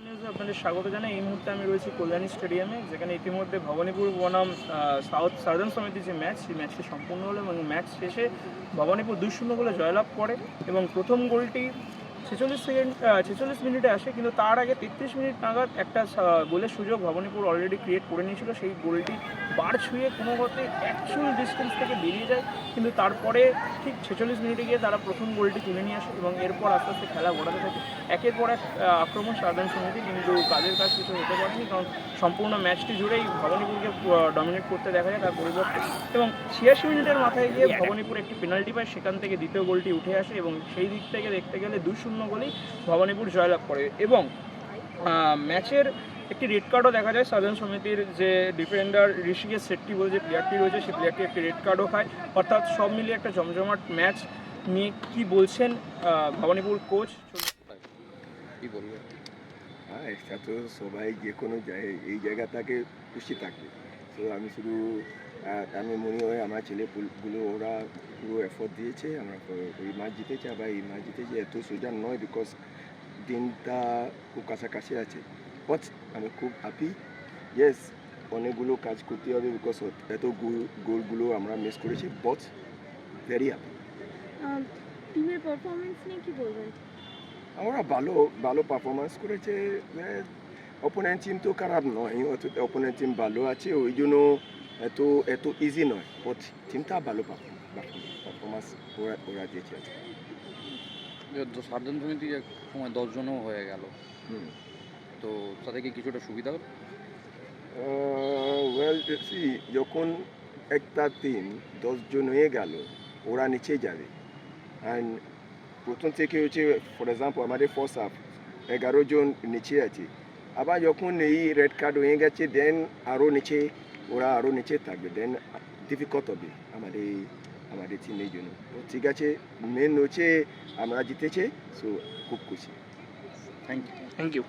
নিউজে আপনাদের স্বাগত জানাই। এই মুহূর্তে আমি রয়েছি কল্যাণী স্টেডিয়ামে, যেখানে ইতিমধ্যে ভবানীপুর বনাম সাউথ সার্জন সমিতির যে ম্যাচ সেই ম্যাচটি সম্পূর্ণ হলো এবং ম্যাচ শেষে ভবানীপুর দুই শূন্য গোলে জয়লাভ করে এবং প্রথম গোলটি ছেচল্লিশ সেকেন্ড ছেচল্লিশ মিনিটে আসে, কিন্তু তার আগে তেত্রিশ মিনিট নাগাদ একটা গোলের সুযোগ ভবানীপুর অলরেডি ক্রিয়েট করে নিয়েছিল। সেই গোলটি বার ছুঁয়ে কোনো মতে অ্যাকচুয়াল ডিস্টেন্স থেকে বেরিয়ে যায়। কিন্তু তারপরে ঠিক ছেচল্লিশ মিনিটে গিয়ে তারা প্রথম গোলটি তুলে নিয়ে আসে এবং এরপর আস্তে আস্তে খেলা ঘোরাতে থাকে। একের পর এক আক্রমণ সাধারণ সমিতি, কিন্তু কাজের কাজ কিছু হতে পারেনি কারণ সম্পূর্ণ ম্যাচটি জুড়েই ভবানীপুরকে ডমিনেট করতে দেখা যায় তার পরিবর্তে। এবং ছিয়াশি মিনিটের মাথায় গিয়ে ভবানীপুর একটি পেনাল্টি পায়, সেখান থেকে দ্বিতীয় গোলটি উঠে আসে এবং সেই দিক থেকে দেখতে গেলে দুই শূন্য গোলেই ভবানীপুর জয়লাভ করে এবং ম্যাচের একটি রেড কার্ডও দেখা যায়। সাধারণ সমিতির যে ডিফেন্ডার ঋষিকেশ শেট্টি বলে যে প্লেয়ারটি রয়েছে সেই প্লেয়ারটি একটি রেড কার্ডও খায়। অর্থাৎ সব মিলিয়ে একটা জমজমাট ম্যাচ। নিয়ে কি বলছেন ভবানীপুর কোচ হ্যাঁ এটা তো সবাই যে কোনো জায়গায়, এই জায়গাটাকে খুশি থাকবে। তো আমি শুধু আমি মনে হয় আমার ছেলেগুলো ওরা পুরো এফোর্ট দিয়েছে আমরা ওই ম্যাচ জিতেছে আবার এই ম্যাচ জিতেছে এত সোজা নয় বিকজ দিনটা খুব কাছাকাছি আছে। বাট আমি খুব হ্যাপি ইয়েস অনেকগুলো কাজ করতে হবে বিকজ এত গোল গোলগুলো আমরা মিস করেছি বাট ভেরি হ্যাপি টিমের পারফরমেন্স নিয়ে কি বলবেন? আমরা ভালো ভালো পারফরমেন্স করেছে অপোনেন্ট টিম তো খারাপ নয় অপোনেন্ট টিম ভালো আছে ওই জন্য এত এত ইজি নয়। বাট টিমটা ভালো পারফরমেন্স ওরা ওরা দিয়েছে। সার্জন সমিতি এক সময় দশজনও হয়ে গেল। হুম। তো তাতে কি কিছুটা সুবিধা হলো? ওয়েল সি যখন একটা টিম দশজন হয়ে গেল ওরা নিচে যাবে। অ্যান্ড প্রথম থেকে হচ্ছে ফর এক্সাম্পল আমাদের ফার্স্ট হাফ এগারো জন নিচে আছে। আবার যখন এই রেড কার্ড হয়ে গেছে দেন আরও নিচে ওরা আরও নিচে থাকবে দেন ডিফিকাল্ট হবে আমাদের আমাদের টিমের জন্য। তো ঠিক আছে মেন হচ্ছে আমরা জিতেছে সো খুব খুশি। Thank you thank you